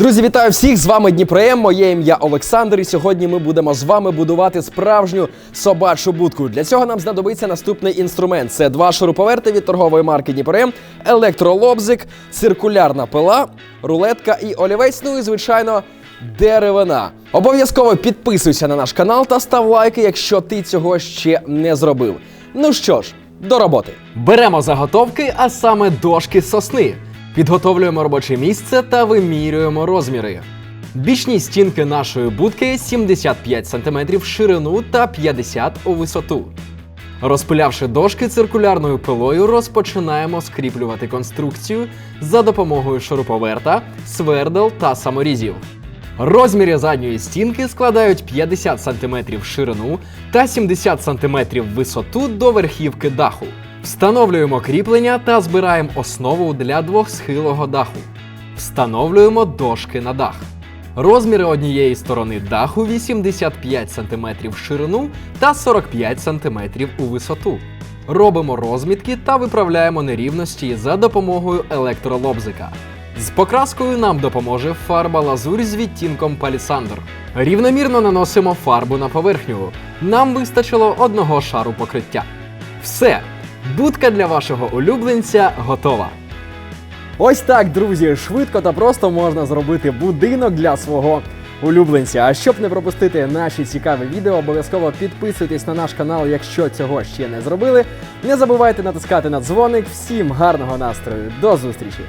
Друзі, вітаю всіх! З вами Дніпроєм. Моє ім'я Олександр. І сьогодні ми будемо з вами будувати справжню собачу будку. Для цього нам знадобиться наступний інструмент: це два шуруповерти від торгової марки Дніпроєм, електролобзик, циркулярна пила, рулетка і олівець. Ну і звичайно. Деревина. Обов'язково підписуйся на наш канал та став лайки, якщо ти цього ще не зробив. Ну що ж, до роботи. Беремо заготовки, а саме дошки сосни. Підготовлюємо робоче місце та вимірюємо розміри. Бічні стінки нашої будки 75 см в ширину та 50 у висоту. Розпилявши дошки циркулярною пилою, розпочинаємо скріплювати конструкцію за допомогою шуруповерта, свердел та саморізів. Розміри задньої стінки складають 50 см в ширину та 70 см в висоту до верхівки даху. Встановлюємо кріплення та збираємо основу для двохсхилого даху. Встановлюємо дошки на дах. Розміри однієї сторони даху 85 см в ширину та 45 см у висоту. Робимо розмітки та виправляємо нерівності за допомогою електролобзика. З покраскою нам допоможе фарба лазурь з відтінком палісандр. Рівномірно наносимо фарбу на поверхню. Нам вистачило одного шару покриття. Все, будка для вашого улюбленця готова. Ось так, друзі, швидко та просто можна зробити будинок для свого улюбленця. А щоб не пропустити наші цікаві відео, обов'язково підписуйтесь на наш канал, якщо цього ще не зробили. Не забувайте натискати на дзвоник. Всім гарного настрою. До зустрічі!